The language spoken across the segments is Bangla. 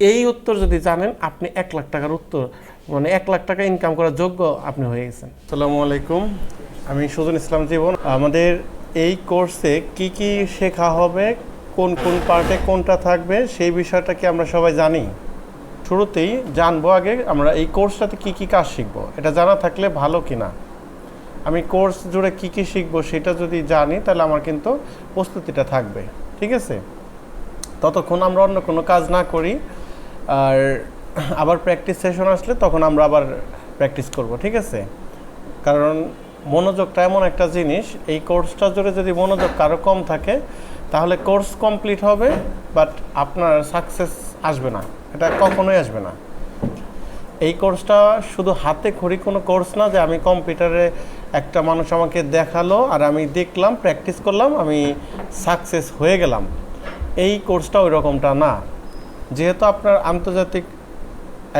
এই উত্তর যদি জানেন, আপনি এক লাখ টাকার উত্তর মানে এক লাখ টাকা ইনকাম করার যোগ্য আপনি হয়ে গেছেন। আসসালামু আলাইকুম। আমি সুজন ইসলাম জীবন। আমাদের এই কোর্সে কি কি শেখা হবে, কোন কোন পার্টে কোনটা থাকবে, সেই বিষয়টা কি আমরা সবাই জানি? শুরুতেই জানব আগে আমরা এই কোর্সটাতে কি কি কাজ শিখব, এটা জানা থাকলে ভালো কিনা। আমি কোর্স জুড়ে কি কি শিখব সেটা যদি জানি, তাহলে আমার কিন্তু প্রস্তুতিটা থাকবে, ঠিক আছে? ততক্ষণ আমরা অন্য কোনো কাজ না করি। আর আবার প্র্যাকটিস সেশন আসলে তখন আমরা আবার প্র্যাকটিস করব, ঠিক আছে? কারণ মনোযোগটা এমন একটা জিনিস, এই কোর্সটা জুড়ে যদি মনোযোগ কারও কম থাকে, তাহলে কোর্স কমপ্লিট হবে বাট আপনার সাকসেস আসবে না, এটা কখনোই আসবে না। এই কোর্সটা শুধু হাতে খড়ি কোনো কোর্স না, যে আমি কম্পিউটারে একটা মানুষ আমাকে দেখাল, আর আমি দেখলাম প্র্যাকটিস করলাম, আমি সাকসেস হয়ে গেলাম। এই কোর্সটা ওই রকমটা না। যেহেতু আপনার আন্তর্জাতিক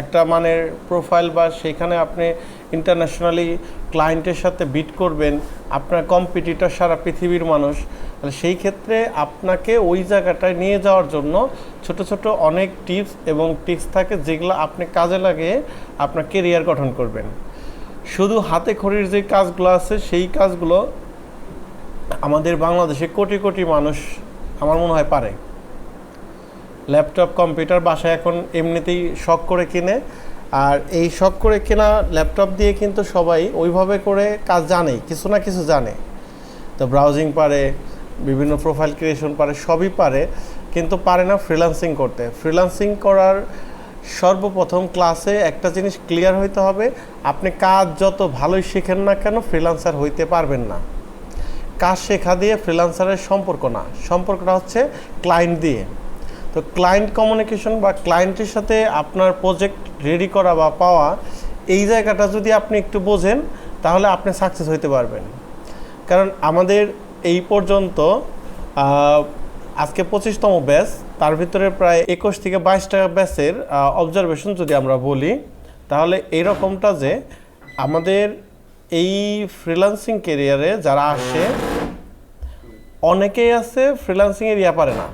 একটা মানের প্রোফাইল বা সেখানে আপনি ইন্টারন্যাশনালি ক্লায়েন্টের সাথে বিট করবেন, আপনার কম্পিটিটর সারা পৃথিবীর মানুষ, তাহলে সেই ক্ষেত্রে আপনাকে ওই জায়গাটায় নিয়ে যাওয়ার জন্য ছোট ছোট অনেক টিপস এবং টিপস থাকে যেগুলো আপনি কাজে লাগিয়ে আপনার কেরিয়ার গঠন করবেন। শুধু হাতে খড়ির যে কাজগুলো আছে, সেই কাজগুলো আমাদের বাংলাদেশে কোটি কোটি মানুষ, আমার মনে হয়, পারে। ল্যাপটপ কম্পিউটার বাসায় এখন এমনিতেই শখ করে কিনে। আর এই শখ করে কেনা ল্যাপটপ দিয়ে কিন্তু সবাই ওইভাবে করে কাজ জানে কিছু না কিছু জানে। তো ব্রাউজিং পারে, বিভিন্ন প্রোফাইল ক্রিয়েশন পারে, সবই পারে, কিন্তু পারে না ফ্রিল্যান্সিং করতে। ফ্রিল্যান্সিং করার সর্বপ্রথম ক্লাসে একটা জিনিস ক্লিয়ার হইতে হবে, আপনি কাজ যত ভালোই শেখেন না কেন ফ্রিল্যান্সার হইতে পারবেন না। কাজ শেখা দিয়ে ফ্রিল্যান্সারের সম্পর্ক না। সম্পর্কটা হচ্ছে ক্লায়েন্ট দিয়ে। তো ক্লায়েন্ট কমিউনিকেশন বা ক্লায়েন্টের সাথে আপনার প্রজেক্ট রেডি করা বা পাওয়া, এই জায়গাটা যদি আপনি একটু বোঝেন, তাহলে আপনি সাকসেস হইতে পারবেন। কারণ আমাদের এই পর্যন্ত আজকে পঁচিশতম ব্যাচ তার ভিতরে প্রায় একুশ থেকে বাইশটা ব্যাচের অবজারভেশন যদি আমরা বলি, তাহলে এইরকমটা যে আমাদের এই ফ্রিল্যান্সিং কেরিয়ারে যারা আসে, অনেকেই আছে ফ্রিল্যান্সিংয়ের ইয়া পারে না।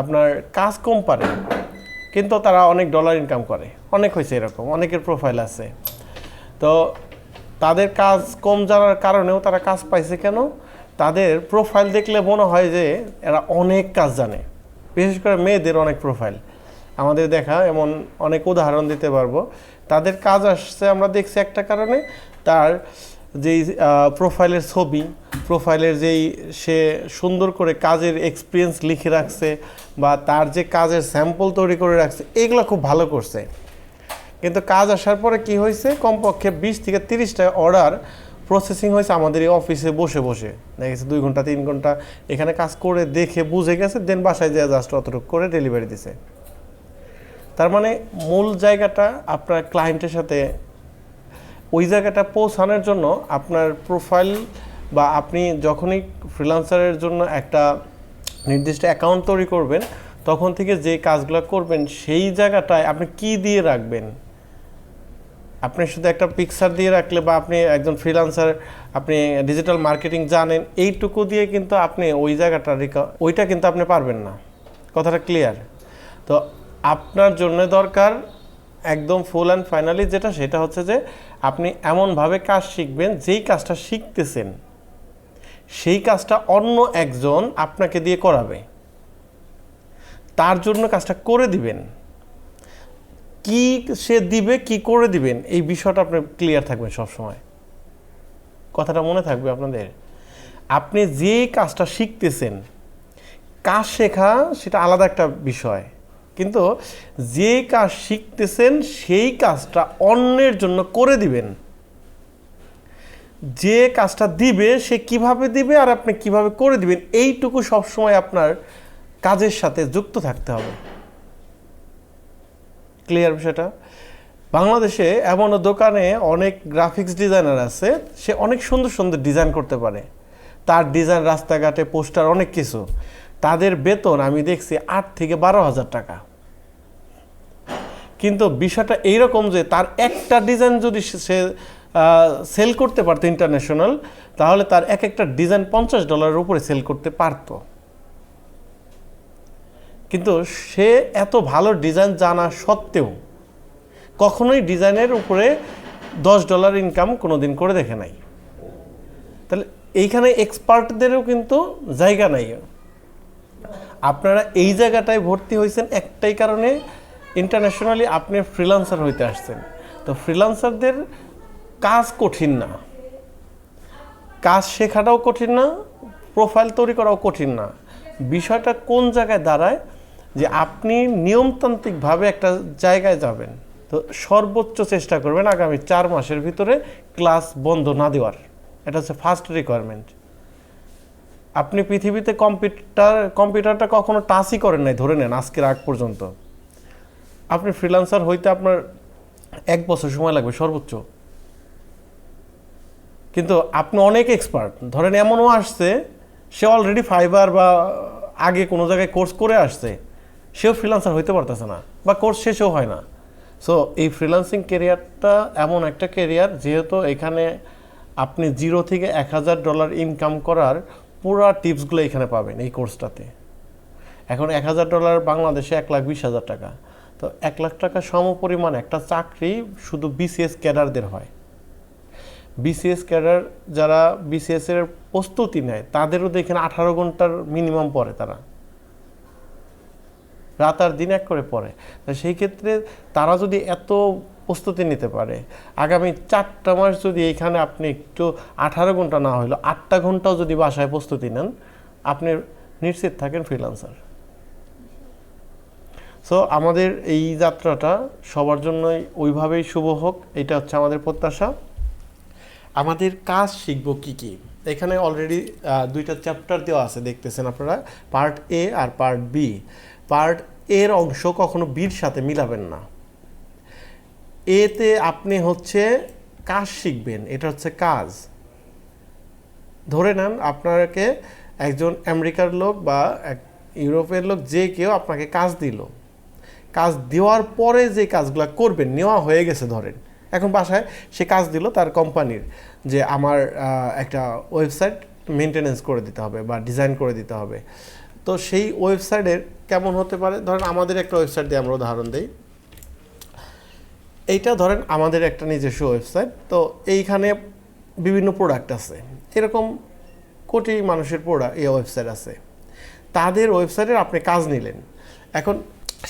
আপনার কাজ কম পারে, কিন্তু তারা অনেক ডলার ইনকাম করে। অনেক হয়েছে এরকম, অনেকের প্রোফাইল আছে। তো তাদের কাজ কম জানার কারণেও তারা কাজ পাইছে কেন? তাদের প্রোফাইল দেখলে মনে হয় যে এরা অনেক কাজ জানে। বিশেষ করে মেয়েদের অনেক প্রোফাইল আমাদের দেখা এমন অনেক উদাহরণ দিতে পারব। তাদের কাজ আসছে, আমরা দেখছি একটা কারণে তার যেই প্রোফাইলের ছবি প্রোফাইলের যেই সে সুন্দর করে কাজের এক্সপিরিয়েন্স লিখে রাখছে বা তার যে কাজের স্যাম্পল তৈরি করে রাখছে, এগুলো খুব ভালো করছে। কিন্তু কাজ আসার পরে কি হয়েছে? কমপক্ষে বিশ থেকে তিরিশটা অর্ডার প্রসেসিং হয়েছে আমাদের এই অফিসে বসে বসে। দেখা গেছে দুই ঘণ্টা, তিন ঘণ্টা এখানে কাজ করে দেখে বুঝে গেছে দেন বাসায় যা জাস্ট অতটুকু করে ডেলিভারি দিছে। তার মানে মূল জায়গাটা আপনার ক্লায়েন্টের সাথে ওই জায়গাটা পৌঁছানোর জন্য আপনার প্রোফাইল বা আপনি যখনই ফ্রিল্যান্সারের জন্য একটা নির্দিষ্ট অ্যাকাউন্ট তৈরি করবেন, তখন থেকে যে কাজগুলো করবেন, সেই জায়গাটায় আপনি কি দিয়ে রাখবেন? আপনি শুধু একটা পিকচার দিয়ে রাখলে বা আপনি একজন ফ্রিল্যান্সার আপনি ডিজিটাল মার্কেটিং জানেন, এইটুকু দিয়ে কিন্তু আপনি ওই জায়গাটা ওইটা কিন্তু আপনি পারবেন না। কথাটা ক্লিয়ার তো আপনার জন্য দরকার একদম ফুল অ্যান্ড ফাইনালি যেটা, সেটা হচ্ছে যে আপনি এমনভাবে কাজ শিখবেন, যেই কাজটা শিখতেছেন, সেই কাজটা অন্য একজন আপনাকে দিয়ে করাবে। তার জন্য কাজটা করে দিবেন। কি সে দিবে, কি করে দিবেন, এই বিষয়টা আপনি ক্লিয়ার থাকবেন সবসময়। কথাটা মনে থাকবে আপনাদের। আপনি যে কাজটা শিখতেছেন, কাজ শেখা সেটা আলাদা একটা বিষয়। কিন্তু যে কাজ শিখতেছেন, সেই কাজটা অন্যের জন্য করে দিবেন। যে কাজটা দিবে, সে কীভাবে দিবে আর আপনি কীভাবে করে দিবেন, এইটুকু সবসময় আপনার কাজের সাথে যুক্ত থাকতে হবে। ক্লিয়ার বিষয়টা? বাংলাদেশে এমনও দোকানে অনেক গ্রাফিক্স ডিজাইনার আছে, সে অনেক সুন্দর সুন্দর ডিজাইন করতে পারে। তার ডিজাইন রাস্তাঘাটে, পোস্টার, অনেক কিছু। তাদের বেতন আমি দেখছি আট থেকে বারো হাজার টাকা। কিন্তু বিষয়টা এইরকম যে তার একটা ডিজাইন যদি সে- সেল করতে পারতো ইন্টারন্যাশনাল তাহলে তার এক একটা ডিজাইন পঞ্চাশ ডলারের উপরে সেল করতে পারতো। কিন্তু সে এত ভালো ডিজাইন জানা সত্ত্বেও কখনোই ডিজাইনের উপরে দশ ডলার ইনকাম কোনো দিন করে দেখে নাই। তাহলে এইখানে এক্সপার্টদেরও কিন্তু জায়গা নাই। আপনারা এই জায়গাটায় ভর্তি হয়েছেন একটাই কারণে ইন্টারন্যাশনালি আপনি ফ্রিলান্সার হইতে আসছেন। তো ফ্রিলান্সারদের কাজ কঠিন না। কাজ শেখাটাও কঠিন না প্রোফাইল তৈরি করাও কঠিন না। বিষয়টা কোন জায়গায় দাঁড়ায় যে আপনি নিয়মতান্ত্রিকভাবে একটা জায়গায় যাবেন। তো সর্বোচ্চ চেষ্টা করবেন আগামী চার মাসের ভিতরে ক্লাস বন্ধ না দেওয়ার। এটা হচ্ছে ফার্স্ট রিকোয়ারমেন্ট আপনি পৃথিবীতে কম্পিউটার কম্পিউটারটা কখনো টাচই করেন নাই, ধরে নেন আজকের আগ পর্যন্ত। আপনি ফ্রিল্যান্সার হইতে আপনার এক বছর সময় লাগবে সর্বোচ্চ। কিন্তু আপনি অনেক এক্সপার্ট ধরেন এমনও আসছে, সে অলরেডি ফাইবার বা আগে কোনো জায়গায় কোর্স করে আসছে, সেও ফ্রিল্যান্সার হইতে পারতেছে না বা কোর্স শেষও হয় না। সো এই ফ্রিল্যান্সিং কেরিয়ারটা এমন একটা কেরিয়ার যেহেতু এখানে আপনি জিরো থেকে এক হাজার ডলার ইনকাম করার পুরো টিপসগুলো এখানে পাবেন এই কোর্সটাতে এখন এক হাজার ডলার বাংলাদেশে এক লাখ বিশ হাজার টাকা। তো এক লাখ টাকা সমপরিমাণ একটা চাকরি শুধু বিসিএস ক্যাডারদের হয়। বিসিএস ক্যাডার যারা বিসিএস এর প্রস্তুতি নেয়, তাদেরও দেখেন আঠারো ঘণ্টার মিনিমাম পড়ে তারা। রাত আর দিন এক করে পড়ে। তা সেই ক্ষেত্রে তারা যদি এত প্রস্তুতি নিতে পারে, আগামী চারটা মাস যদি এইখানে আপনি একটু আঠারো ঘণ্টা না হইল আটটা ঘন্টাও যদি বাসায় প্রস্তুতি নেন, আপনি নিশ্চিত থাকেন ফ্রিলান্সার সো আমাদের এই যাত্রাটা সবার জন্যই ওইভাবেই শুভ হোক, এটা হচ্ছে আমাদের প্রত্যাশা। আমাদের কাজ শিখব কি কি? এখানে অলরেডি দুইটা চ্যাপ্টার দেওয়া আছে, দেখতেছেন আপনারা। পার্ট এ আর পার্ট বি পার্ট এর অংশ কখনো বির সাথে মিলাবেন না। এতে আপনি হচ্ছে কাজ শিখবেন, এটা হচ্ছে কাজ। ধরে নেন আপনাকে একজন আমেরিকার লোক বা ইউরোপের লোক, যে কেউ আপনাকে কাজ দিল। কাজ দেওয়ার পরে যে কাজগুলো করবেন, নেওয়া হয়ে গেছে ধরেন। এখন বাসায় সে কাজ দিল তার কোম্পানির যে আমার একটা ওয়েবসাইট মেনটেনেন্স করে দিতে হবে বা ডিজাইন করে দিতে হবে। তো সেই ওয়েবসাইটের কেমন হতে পারে? ধরেন আমাদের একটা ওয়েবসাইট দিয়ে আমরা উদাহরণ দিই। এইটা ধরেন আমাদের একটা নিজস্ব ওয়েবসাইট। তো এইখানে বিভিন্ন প্রোডাক্ট আছে। এরকম কোটি মানুষের প্রোডাক্ট এই ওয়েবসাইট আছে। তাদের ওয়েবসাইটের আপনি কাজ নিলেন। এখন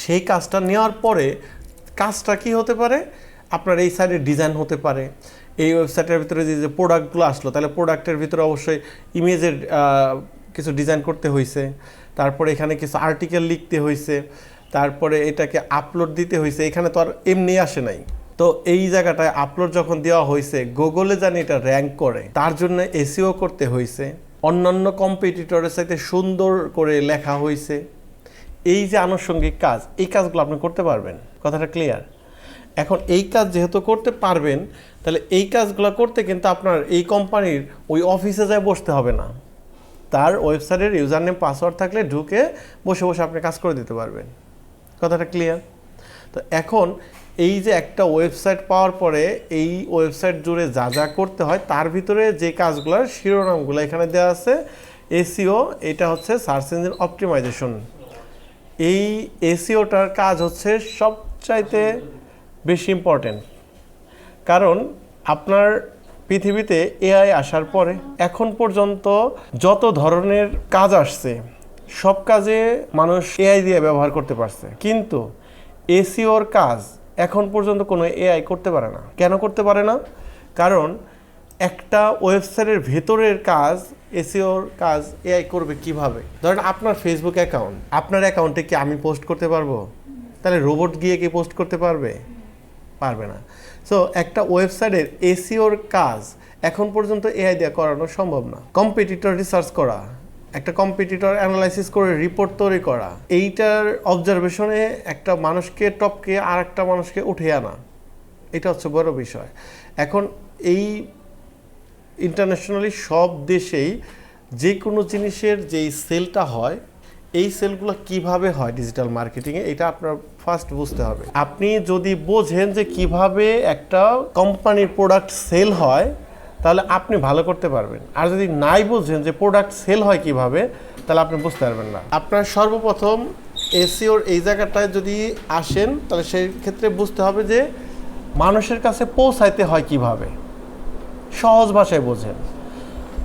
সেই কাজটা নেওয়ার পরে কাজটা কি হতে পারে? আপনার এই সাইডের ডিজাইন হতে পারে। এই ওয়েবসাইটের ভিতরে যে যে প্রোডাক্টগুলো আসলো, তাহলে প্রোডাক্টের ভিতরে অবশ্যই ইমেজের কিছু ডিজাইন করতে হয়েছে তারপরে এখানে কিছু আর্টিকেল লিখতে হয়েছে তারপরে এটাকে আপলোড দিতে হয়েছে এখানে তো আর এমনি আসে নাই। তো এই জায়গাটায় আপলোড যখন দেওয়া হয়েছে গুগলে জানি এটা র্যাঙ্ক করে। তার জন্য এসিও করতে হয়েছে অন্যান্য কম্পিটিটরের সাথে সুন্দর করে লেখা হয়েছে এই যে আনুষঙ্গিক কাজ, এই কাজগুলো আপনি করতে পারবেন। কথাটা ক্লিয়ার এখন এই কাজ যেহেতু করতে পারবেন, তাহলে এই কাজগুলো করতে কিন্তু আপনার এই কোম্পানির ওই অফিসে যায় বসতে হবে না। তার ওয়েবসাইটের ইউজার নেম পাসওয়ার্ড থাকলে ঢুকে বসে বসে আপনি কাজ করে দিতে পারবেন। কথাটা ক্লিয়ার তো এখন এই যে একটা ওয়েবসাইট পাওয়ার পরে এই ওয়েবসাইট জুড়ে যা যা করতে হয়, তার ভিতরে যে কাজগুলোর শিরোনামগুলো এখানে দেওয়া আছে এসিও এটা হচ্ছে সার্চ ইঞ্জিন অপটিমাইজেশন এই এসিওটার কাজ হচ্ছে সবচাইতে বেশি ইম্পর্টেন্ট কারণ আপনার পৃথিবীতে এআই আসার পরে এখন পর্যন্ত যত ধরনের কাজ আসছে, সব কাজে মানুষ এআই দিয়ে ব্যবহার করতে পারছে। কিন্তু এসিওর কাজ এখন পর্যন্ত কোনো এআই করতে পারে না। কেন করতে পারে না? কারণ একটা ওয়েবসাইটের ভেতরের কাজ, এসিওর কাজ, এআই করবে কীভাবে? ধরেন আপনার ফেসবুক অ্যাকাউন্ট আপনার অ্যাকাউন্টে কি আমি পোস্ট করতে পারব? তাহলে রোবট গিয়ে কি পোস্ট করতে পারবে? পারবে না। সো একটা ওয়েবসাইটের এসিওর কাজ, এখন পর্যন্ত এআই দিয়ে করানো সম্ভব না। কম্পিটিটর রিসার্চ করা, একটা কম্পিটিটর অ্যানালাইসিস করে রিপোর্ট তৈরি করা, এইটার অবজারভেশনে একটা মানুষকে টপকে আর একটা মানুষকে উঠে আনা। এটা হচ্ছে বড় বিষয়। এখন এই ইন্টারন্যাশনালি সব দেশেই যে কোনো জিনিসের যেই সেলটা হয়, এই সেলগুলো কীভাবে হয় ডিজিটাল মার্কেটিংয়ে এটা আপনার ফার্স্ট বুঝতে হবে। আপনি যদি বোঝেন যে কীভাবে একটা কোম্পানির প্রোডাক্ট সেল হয়, তাহলে আপনি ভালো করতে পারবেন। আর যদি নাই বুঝেন যে প্রোডাক্ট সেল হয় কীভাবে, তাহলে আপনি বুঝতে পারবেন না। আপনার সর্বপ্রথম এসিওর এই জায়গাটায় যদি আসেন, তাহলে সেই ক্ষেত্রে বুঝতে হবে যে মানুষের কাছে পৌঁছাইতে হয় কীভাবে। সহজ ভাষায় বোঝেন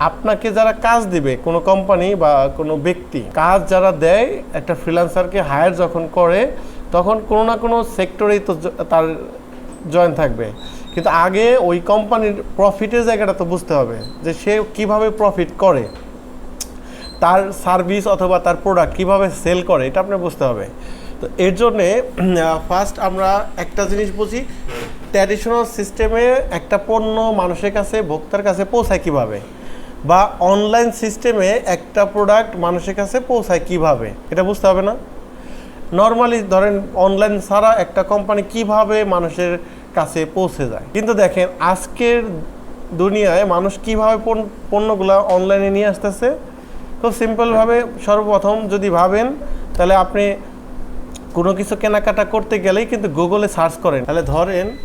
আপনাকে যারা কাজ দিবে, কোনো কোম্পানি বা কোনো ব্যক্তি, কাজ যারা দেয়, একটা ফ্রিল্যান্সারকে হায়ার যখন করে, তখন কোনো না কোনো সেক্টরেই তো তার জয়েন থাকবে। কিন্তু আগে ওই কোম্পানির প্রফিটের জায়গাটা তো বুঝতে হবে, যে সে কীভাবে প্রফিট করে। তার সার্ভিস অথবা তার প্রোডাক্ট কীভাবে সেল করে, এটা আপনার বুঝতে হবে। তো এর জন্যে ফার্স্ট আমরা একটা জিনিস বুঝি ট্র্যাডিশনাল সিস্টেমে একটা পণ্য মানুষের কাছে, ভোক্তার কাছে পৌঁছায় কীভাবে? বা অনলাইন সিস্টেমে একটা প্রোডাক্ট মানুষের কাছে পৌঁছায় কীভাবে? এটা বুঝতে হবে না? নর্মালি ধরেন অনলাইন ছাড়া একটা কোম্পানি কীভাবে মানুষের কাছে পৌঁছে যায়? কিন্তু দেখেন, আজকের দুনিয়ায় মানুষ কীভাবে পণ্য- পণ্যগুলো অনলাইনে নিয়ে আসতেছে? খুব সিম্পলভাবে সর্বপ্রথম যদি ভাবেন, তাহলে আপনি কোনো কিছু কেনাকাটা করতে গেলেই কিন্তু গুগলে সার্চ করেন। তাহলে ধরেন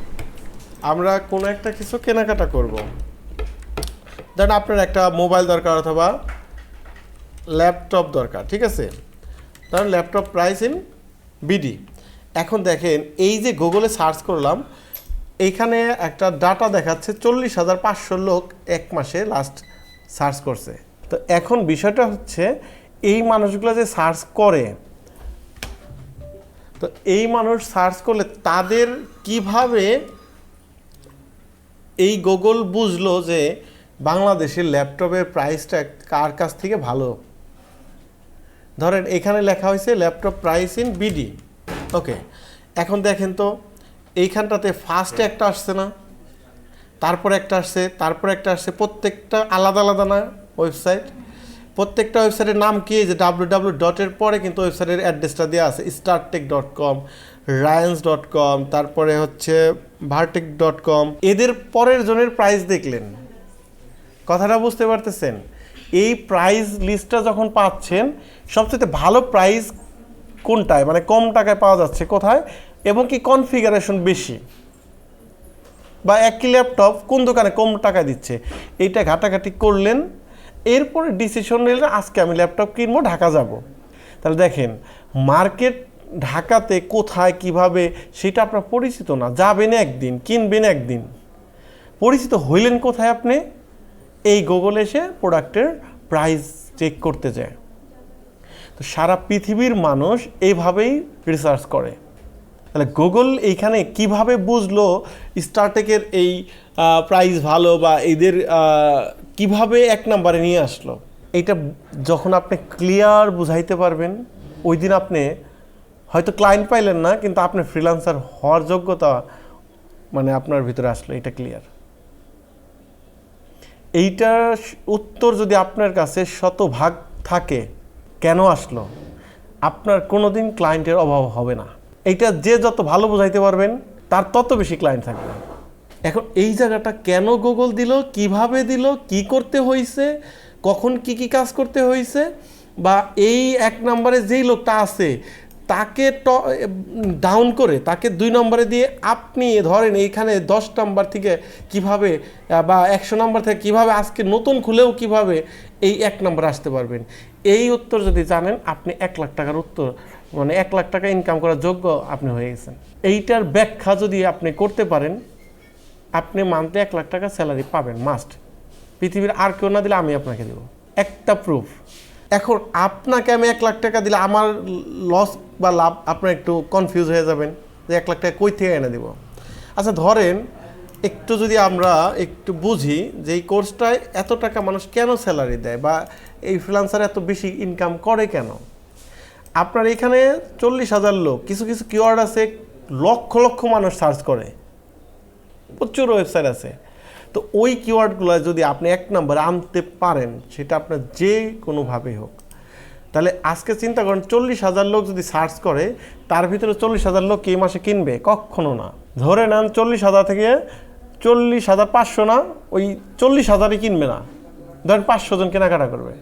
আমরা কোনো একটা কিছু কেনাকাটা করব। ধরেন আপনার একটা মোবাইল দরকার অথবা ল্যাপটপ দরকার, ঠিক আছে? ধরেন ল্যাপটপ প্রাইস ইন বিডি এখন দেখেন, এই যে গুগলে সার্চ করলাম এইখানে একটা ডাটা দেখাচ্ছে চল্লিশ হাজার পাঁচশো লোক এক মাসে লাস্ট সার্চ করছে। তো এখন বিষয়টা হচ্ছে, এই মানুষগুলো যে সার্চ করে, তো এই মানুষ সার্চ করলে তাদের কীভাবে এই গুগল বুঝলো যে বাংলাদেশের ল্যাপটপের প্রাইসটা কার কাছ থেকে ভালো? ধরেন এখানে লেখা হয়েছে laptop price in BD okay এখন দেখেন তো, এইখানটাতে ফার্স্টে একটা আসছে না, তারপর একটা আসছে, তারপর একটা আসছে, প্রত্যেকটা আলাদা আলাদা না ওয়েবসাইট প্রত্যেকটা ওয়েবসাইটের নাম কি? যে ডাব্লিউ ডাব্লিউ ডটের পরে কিন্তু ওয়েবসাইটের অ্যাড্রেসটা দেওয়া আছে Startech dot com Ryans dot com তারপরে হচ্ছে ভার্টেক ডট কম এদের পরের জনের প্রাইস দেখলেন। কথাটা বুঝতে পারতেছেন? এই প্রাইস লিস্টটা যখন পাচ্ছেন, সবচেয়ে ভালো প্রাইস কোনটায়? মানে কম টাকায় পাওয়া যাচ্ছে কোথায়? এবং কি কনফিগারেশন বেশি? বা একই ল্যাপটপ কোন দোকানে কম টাকা দিচ্ছে? এইটা ঘাটাঘাটি করলেন। এরপরে ডিসিশন নিলেন, আজকে আমি ল্যাপটপ কিনবো, ঢাকা যাব। তাহলে দেখেন মার্কেট ঢাকাতে কোথায়, কীভাবে, সেটা আপনার পরিচিত না। যাবেন একদিন, কিনবেন একদিন। পরিচিত হইলেন কোথায় আপনি? এই গুগল এসে প্রোডাক্টের প্রাইস চেক করতে যায়। তো সারা পৃথিবীর মানুষ এইভাবেই রিসার্চ করে। তাহলে গুগল এইখানে কীভাবে বুঝলো স্টারটেকের এই প্রাইস ভালো বা এদের কীভাবে এক নম্বরে নিয়ে আসলো? এইটা যখন আপনি ক্লিয়ার বুঝাইতে পারবেন ওই দিন আপনি হয়তো ক্লায়েন্ট পাইলেন না, কিন্তু আপনি ফ্রিল্যান্সার হওয়ার যোগ্যতা মানে আপনার ভিতরে আসলো, এটা ক্লিয়ার এইটার উত্তর যদি আপনার কাছে শতভাগ থাকে, কেন আসলো? আপনার কোনোদিন ক্লায়েন্টের অভাব হবে না। এইটা যে যত ভালো বোঝাইতে পারবেন, তার তত বেশি ক্লায়েন্ট থাকবে। এখন এই জায়গাটা কেন গুগল দিল, কীভাবে দিল, কি করতে হয়েছে কখন কি কি কাজ করতে হয়েছে বা এই এক নম্বরে যেই লোকটা আছে তাকে ডাউন করে, তাকে দুই নম্বরে দিয়ে আপনি ধরেন এইখানে দশ নম্বর থেকে কীভাবে বা একশো নম্বর থেকে কীভাবে আজকে নতুন খুলেও কীভাবে এই এক নম্বরে আসতে পারবেন? এই উত্তর যদি জানেন, আপনি এক লাখ টাকার উত্তর মানে এক লাখ টাকা ইনকাম করার যোগ্য আপনি হয়ে গেছেন। এইটার ব্যাখ্যা যদি আপনি করতে পারেন, আপনি মান্থলি এক লাখ টাকা স্যালারি পাবেন মাস্ট পৃথিবীর আর কেউ না দিলে আমি আপনাকে দেবো। একটা প্রুফ এখন আপনাকে আমি এক লাখ টাকা দিলে আমার লস বা লাভ, আপনার একটু কনফিউজ হয়ে যাবেন যে এক লাখ টাকা কই থেকে এনে দেবো। আচ্ছা ধরেন একটু যদি আমরা একটু বুঝি যে এই কোর্সটায় এত টাকা মানুষ কেন স্যালারি দেয় বা এই ফ্রিলান্সার এত বেশি ইনকাম করে কেন? আপনার এখানে চল্লিশ হাজার লোক, কিছু কিছু কিওয়ার্ড আছে, লক্ষ লক্ষ মানুষ সার্চ করে। প্রচুর ওয়েবসাইট আছে। তো ওই কিওয়ার্ডগুলো যদি আপনি এক নম্বরে আনতে পারেন, সেটা আপনার যে কোনোভাবেই হোক। তাহলে আজকে চিন্তা করেন, চল্লিশ হাজার লোক যদি সার্চ করে, তার ভিতরে চল্লিশ হাজার লোক এই মাসে কিনবে? কখনো না। ধরে নেন চল্লিশ হাজার থেকে চল্লিশ হাজার পাঁচশো না, ওই চল্লিশ হাজারই কিনবে না। ধরেন পাঁচশো জন কেনাকাটা করবে।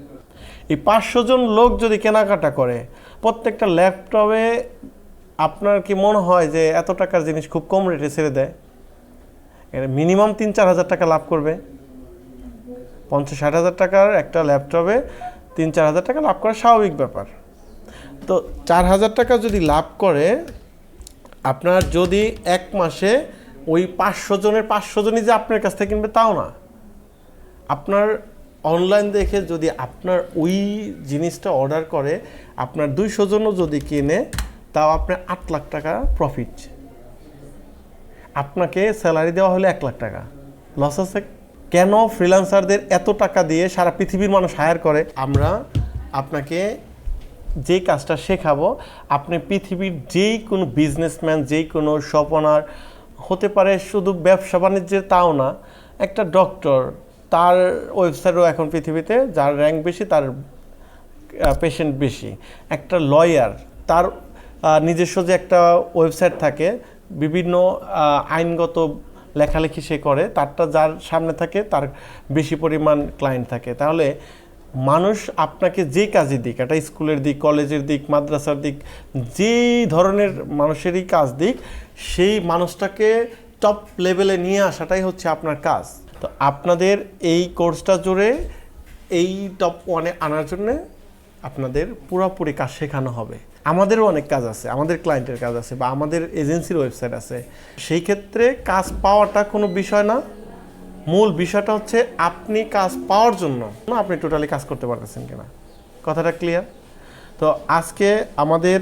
এই পাঁচশো জন লোক যদি কেনাকাটা করে, প্রত্যেকটা ল্যাপটপে আপনার কি মনে হয় যে এত টাকার জিনিস খুব কম রেটে ছেড়ে দেয়? মিনিমাম তিন চার হাজার টাকা লাভ করবে। পঞ্চাশ ষাট হাজার টাকার একটা ল্যাপটপে তিন চার হাজার টাকা লাভ করা স্বাভাবিক ব্যাপার। তো চার হাজার টাকা যদি লাভ করে, আপনার যদি এক মাসে ওই পাঁচশো জনের পাঁচশো জনই যে আপনার কাছ থেকে কিনবে তাও না। আপনার অনলাইন দেখে যদি আপনার ওই জিনিসটা অর্ডার করে, আপনার দুইশো জনও যদি কিনে, তাও আপনার আট লাখ টাকা প্রফিট আপনাকে স্যালারি দেওয়া হলে এক লাখ টাকা। লস আছে? কেন ফ্রিল্যান্সারদের এত টাকা দিয়ে সারা পৃথিবীর মানুষ হায়ার করে? আমরা আপনাকে যে কাজটা শেখাবো, আপনি পৃথিবীর যেই কোনো বিজনেসম্যান যেই কোনো ওনার হতে পারে শুধু ব্যবসা বাণিজ্যের তাও না, একটা ডক্টর তার ওয়েবসাইটও এখন পৃথিবীতে, যার র্যাঙ্ক বেশি, তার পেশেন্ট বেশি। একটা লয়ার তার নিজস্ব যে একটা ওয়েবসাইট থাকে বিভিন্ন আইনগত লেখালেখি সে করে, তারটা যার সামনে থাকে, তার বেশি পরিমাণ ক্লায়েন্ট থাকে। তাহলে মানুষ আপনাকে যে কাজে দিক, একটা স্কুলের দিক, কলেজের দিক, মাদ্রাসার দিক, যেই ধরনের মানুষেরই কাজ দিক, সেই মানুষটাকে টপ লেভেলে নিয়ে আসাটাই হচ্ছে আপনার কাজ। তো আপনাদের এই কোর্সটা জুড়ে, এই টপ ওয়ানে আনার জন্যে আপনাদের পুরোপুরি কাজ শেখানো হবে। আমাদেরও অনেক কাজ আছে, আমাদের ক্লায়েন্টের কাজ আছে বা আমাদের এজেন্সির ওয়েবসাইট আছে। সেই ক্ষেত্রে কাজ পাওয়াটা কোনো বিষয় না। মূল বিষয়টা হচ্ছে আপনি কাজ পাওয়ার জন্য না আপনি টোটালি কাজ করতে পারতেছেন কিনা। কথাটা ক্লিয়ার তো আজকে আমাদের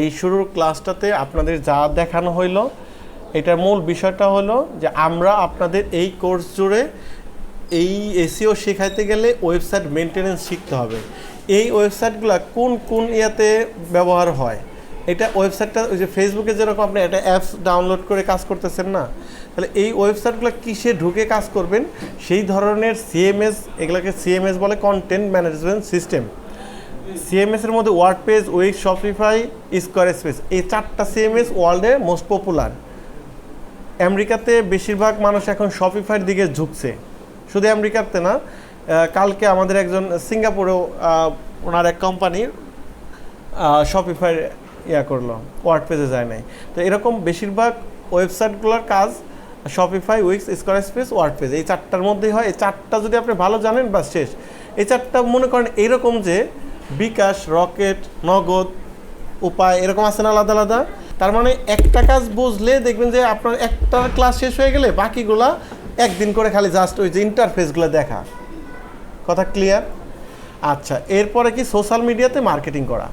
এই শুরুর ক্লাসটাতে আপনাদের যা দেখানো হইল, এটার মূল বিষয়টা হলো যে আমরা আপনাদের এই কোর্স জুড়ে এই এসিও শেখাইতে গেলে ওয়েবসাইট মেনটেনেন্স শিখতে হবে। এই ওয়েবসাইটগুলো কোন কোন ইয়াতে ব্যবহার হয়? এটা ওয়েবসাইটটা ওই যে ফেসবুকে যেরকম আপনি একটা অ্যাপস ডাউনলোড করে কাজ করতেছেন না, তাহলে এই ওয়েবসাইটগুলো কিসে ঢুকে কাজ করবেন? সেই ধরনের সিএমএস এগুলোকে সিএমএস বলে কন্টেন্ট ম্যানেজমেন্ট সিস্টেম সিএমএস এর মধ্যে WordPress Wix Shopify Squarespace এই চারটা সিএমএস ওয়ার্ল্ডে মোস্ট পপুলার আমেরিকাতে বেশিরভাগ মানুষ এখন শপিফাইয়ের দিকে ঝুঁকছে। শুধু আমেরিকাতে না কালকে আমাদের একজন সিঙ্গাপুরেও ওনার এক কোম্পানির শপিফাই ইয়া করল ওয়ার্ড পেজে যায় নাই। তো এরকম বেশিরভাগ ওয়েবসাইটগুলোর কাজ Shopify Wix Squarespace WordPress এই চারটার মধ্যেই হয়। এই চারটা যদি আপনি ভালো জানেন বা শেষ। এই চারটা মনে করেন এইরকম যে বিকাশ, রকেট, নগদ, উপায়, এরকম আছে না আলাদা আলাদা? তার মানে একটা কাজ বুঝলে দেখবেন যে আপনার একটা ক্লাস শেষ হয়ে গেলে বাকিগুলা একদিন করে খালি জাস্ট ওই যে ইন্টারফেসগুলো দেখা। কথা ক্লিয়ার আচ্ছা এরপরে কি সোশ্যাল মিডিয়াতে মার্কেটিং করা?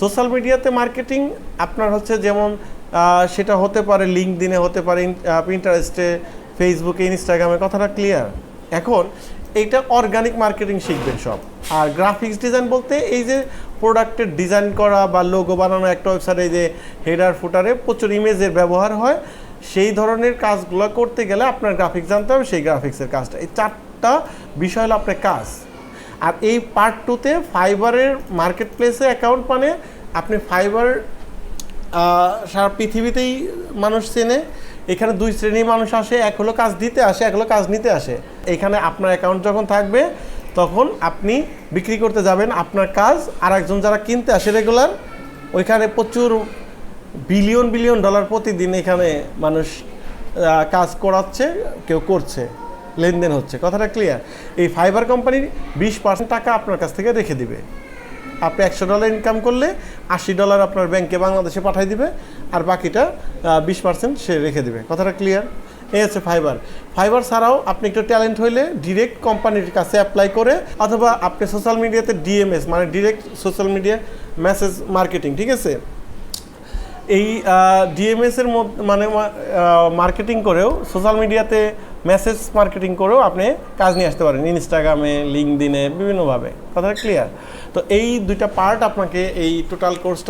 সোশ্যাল মিডিয়াতে মার্কেটিং আপনার হচ্ছে যেমন সেটা হতে পারে লিঙ্ক দিনে হতে পারে ইন্টারেস্টে ফেসবুকে ইনস্টাগ্রামে কথাটা ক্লিয়ার এখন এইটা অর্গানিক মার্কেটিং শিখবেন সব। আর গ্রাফিক্স ডিজাইন বলতে এই যে প্রোডাক্টের ডিজাইন করা বা লোগো বানানো একটা ওয়েবসাইটে যে হেডার ফুটারে প্রচুর ইমেজের ব্যবহার হয়, সেই ধরনের কাজগুলো করতে গেলে আপনার গ্রাফিক্স জানতে হবে, সেই গ্রাফিক্সের কাজটা। এই চারটা বিষয় হলো আপনার কাজ। আর এই পার্ট টুতে ফাইবারের মার্কেট প্লেসে অ্যাকাউন্ট মানে আপনি ফাইবার সারা পৃথিবীতেই মানুষ চেনে। এখানে দুই শ্রেণির মানুষ আসে, এক হলো কাজ দিতে আসে, এক হলো কাজ নিতে আসে। এখানে আপনার অ্যাকাউন্ট যখন থাকবে, তখন আপনি বিক্রি করতে যাবেন আপনার কাজ। আর একজন যারা কিনতে আসে রেগুলার ওইখানে প্রচুর বিলিয়ন বিলিয়ন ডলার প্রতিদিন এখানে মানুষ কাজ করাচ্ছে, কেউ করছে। লেনদেন হচ্ছে। কথাটা ক্লিয়ার এই ফাইবার কোম্পানির বিশ পার্সেন্ট টাকা আপনার কাছ থেকে রেখে দিবে। আপনি একশো ডলার ইনকাম করলে আশি ডলার আপনার ব্যাংকে বাংলাদেশে পাঠিয়ে দিবে আর বাকিটা বিশ পার্সেন্ট সে রেখে দিবে। কথাটা ক্লিয়ার এই হচ্ছে ফাইবার ফাইবার ছাড়াও আপনি একটু ট্যালেন্ট হইলে ডিরেক্ট কোম্পানির কাছে অ্যাপ্লাই করে অথবা আপনি সোশ্যাল মিডিয়াতে ডিএমএস মানে direct social media message marketing ঠিক আছে? এই ডিএমএসের মানে মার্কেটিং করেও সোশ্যাল মিডিয়াতে মেসেজ মার্কেটিং করেও আপনি কাজ নিয়ে আসতে পারেন, ইনস্টাগ্রামে লিঙ্কদিনে বিভিন্নভাবে। কথাটা ক্লিয়ার তো এই দুইটা পার্ট আপনাকে এই টোটাল কোর্সটা